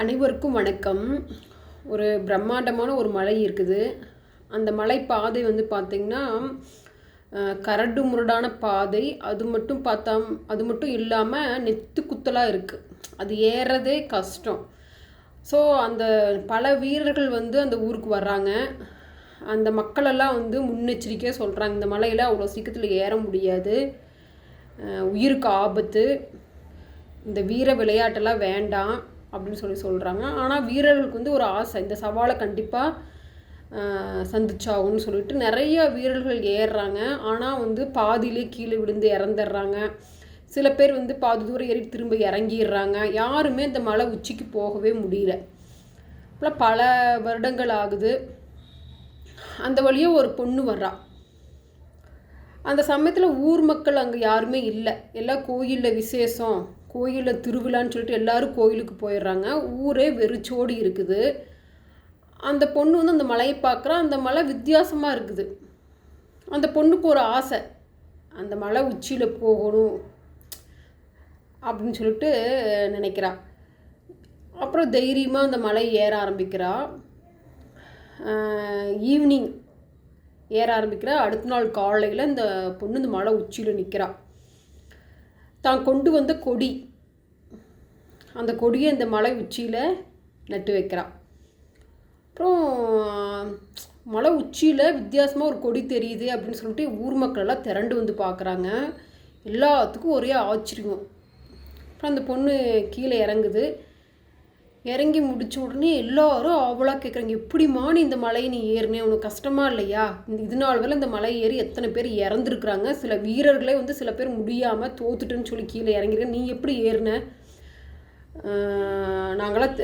அனைவருக்கும் வணக்கம். ஒரு பிரம்மாண்டமான ஒரு மலை இருக்குது. அந்த மலை பாதை வந்து பார்த்திங்கன்னா கரடு முரடான பாதை. அது மட்டும் பார்த்தா அது மட்டும் இல்லாமல் நெத்து குத்தலாக இருக்குது அது ஏறதே கஷ்டம். ஸோ அந்த பல வீரர்கள் வந்து அந்த ஊருக்கு வர்றாங்க. அந்த மக்களெல்லாம் வந்து முன்னெச்சரிக்கையாக சொல்கிறாங்க இந்த மலையில் அவ்வளோ சீக்கிரத்தில் ஏற முடியாது. உயிருக்கு ஆபத்து. இந்த வீர விளையாட்டெல்லாம் வேண்டாம். அப்படின்னு சொல்லி சொல்கிறாங்க ஆனால் வீரர்களுக்கு வந்து ஒரு ஆசை. இந்த சவாலை கண்டிப்பாக சந்திச்சாகும்னு சொல்லிட்டு நிறைய வீரர்கள் ஏறுறாங்க. ஆனால் வந்து பாதியிலே கீழே விழுந்து இறந்துடுறாங்க. சில பேர் வந்து பாதி தூரம் ஏறி திரும்ப இறங்கிடுறாங்க. யாருமே இந்த மலை உச்சிக்கு போகவே முடியல. இப்போலாம் பல வருடங்கள் ஆகுது. அந்த வழியாக ஒரு பொண்ணு வர்றா. அந்த சமயத்தில் ஊர் மக்கள் அங்கே யாருமே இல்லை. எல்லாம் கோயிலில் விசேஷம். கோயிலில் திருவிழான்னு சொல்லிட்டு எல்லோரும் கோயிலுக்கு போயிடுறாங்க. ஊரே வெறிச்சோடி இருக்குது. அந்த பொண்ணு வந்து அந்த மலையை பார்க்குறா. அந்த மலை வித்தியாசமாக இருக்குது. அந்த பொண்ணுக்கு ஒரு ஆசை. அந்த மலை உச்சியில் போகணும் அப்படின்னு சொல்லிட்டு நினைக்கிறா. அப்புறம் தைரியமாக அந்த மலை ஏற ஆரம்பிக்கிறா. ஈவினிங் ஏற ஆரம்பிக்கிறா. அடுத்த நாள் காலையில் இந்த பொண்ணு இந்த மலை உச்சியில் நிற்கிறா தான் கொண்டு வந்த கொடி. அந்த கொடியை இந்த மலை உச்சியில் நட்டு வைக்கிறான். அப்புறம் மலை உச்சியில் வித்தியாசமாக ஒரு கொடி தெரியுது அப்படின்னு சொல்லிட்டு ஊர் மக்கள் எல்லாம் திரண்டு வந்து பார்க்குறாங்க. எல்லாத்துக்கும் ஒரே ஆச்சரியம். அப்புறம் அந்த பொண்ணு கீழே இறங்குது. இறங்கி முடிச்ச உடனே எல்லாரும் அவ்வளோ கேட்குறாங்க எப்படிமா நீ இந்த மலையை நீ ஏறினே? உனக்கு கஷ்டமாக இல்லையா? இந்த இது நாள் வேலை இந்த மலை ஏறி எத்தனை பேர் இறந்துருக்குறாங்க? சில வீரர்களே வந்து சில பேர் முடியாமல் தோத்துட்டுன்னு சொல்லி கீழே இறங்கிருக்க நீ எப்படி ஏறின? நாங்களாம்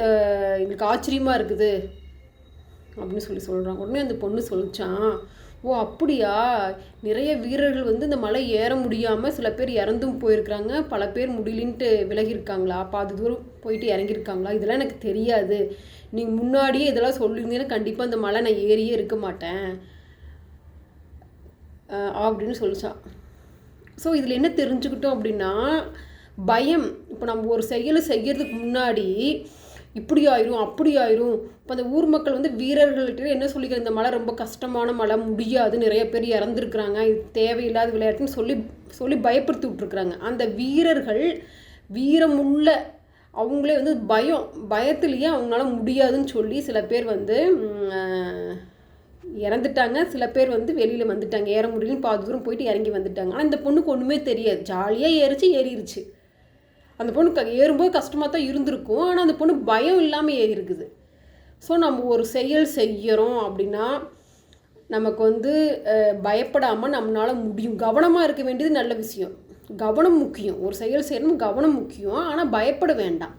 எங்களுக்கு ஆச்சரியமாக இருக்குது. அப்படின்னு சொல்லி சொல்கிறாங்க உடனே அந்த பொண்ணு சொல்லிச்சான் ஓ அப்படியா? நிறைய வீரர்கள் வந்து இந்த மலை ஏற முடியாமல் சில பேர் இறந்தும் போயிருக்கிறாங்க. பல பேர் முடியலின்ட்டு விலகியிருக்காங்களா? பாதி தூரம் போயிட்டு இறங்கியிருக்காங்களா? இதெல்லாம் எனக்கு தெரியாது. நீங்கள் முன்னாடியே இதெல்லாம் சொல்லியிருந்தீங்கன்னா கண்டிப்பாக அந்த மலை நான் ஏறியே இருக்க மாட்டேன். அப்படின்னு சொல்லிச்சான். ஸோ இதில் என்ன தெரிஞ்சுக்கிட்டோம் அப்படின்னா பயம். இப்போ நம்ம ஒரு செயலை செய்கிறதுக்கு முன்னாடி இப்படி ஆயிரும் அப்படி ஆயிரும் இப்போ அந்த ஊர் மக்கள் வந்து வீரர்கள்ட்ட என்ன சொல்லிக்கிற இந்த மழை ரொம்ப கஷ்டமான மழை முடியாது நிறைய பேர் இறந்துருக்குறாங்க இது தேவையில்லாத விளையாட்டுன்னு சொல்லி சொல்லி பயப்படுத்தி விட்ருக்குறாங்க அந்த வீரர்கள் வீரமுள்ள அவங்களே வந்து பயம் பயத்துலேயே அவங்களால முடியாதுன்னு சொல்லி சில பேர் வந்து இறந்துட்டாங்க. சில பேர் வந்து வெளியில் வந்துட்டாங்க. ஏற முடியலன்னு பாதி தூரம் போயிட்டு இறங்கி வந்துட்டாங்க. ஆனால் இந்த பொண்ணுக்கு ஒன்றுமே தெரியாது. ஜாலியாக ஏறிச்சு ஏறிடுச்சு அந்த பொண்ணு ஏறும்போது கஷ்டமாக தான் இருந்திருக்கும். ஆனால் அந்த பொண்ணு பயம் இல்லாமல் ஏறி இருக்குது ஸோ நம்ம ஒரு செயல் செய்கிறோம் அப்படின்னா நமக்கு வந்து பயப்படாமல் நம்மளால் முடியும். கவனமாக இருக்க வேண்டியது நல்ல விஷயம். கவனம் முக்கியம். ஒரு செயல் செய்யணும் கவனம் முக்கியம். ஆனால் பயப்பட வேண்டாம்.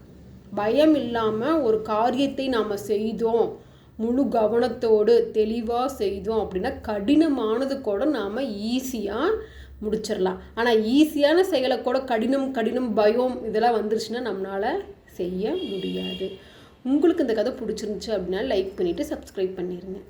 பயம் இல்லாமல் ஒரு காரியத்தை நாம் செய்தோம். முழு கவனத்தோடு தெளிவாக செய்தோம் அப்படின்னா கடினமானது கூட நாம் ஈஸியாக முடிச்சிடலாம் ஆனால் ஈஸியான செயலை கூட கடினம் கடினம் பயம் இதெல்லாம் வந்துருச்சுன்னா நம்மளால் செய்ய முடியாது. உங்களுக்கு இந்த கதை பிடிச்சிருந்துச்சு அப்படின்னா லைக் பண்ணிவிட்டு சப்ஸ்கிரைப் பண்ணிடுங்க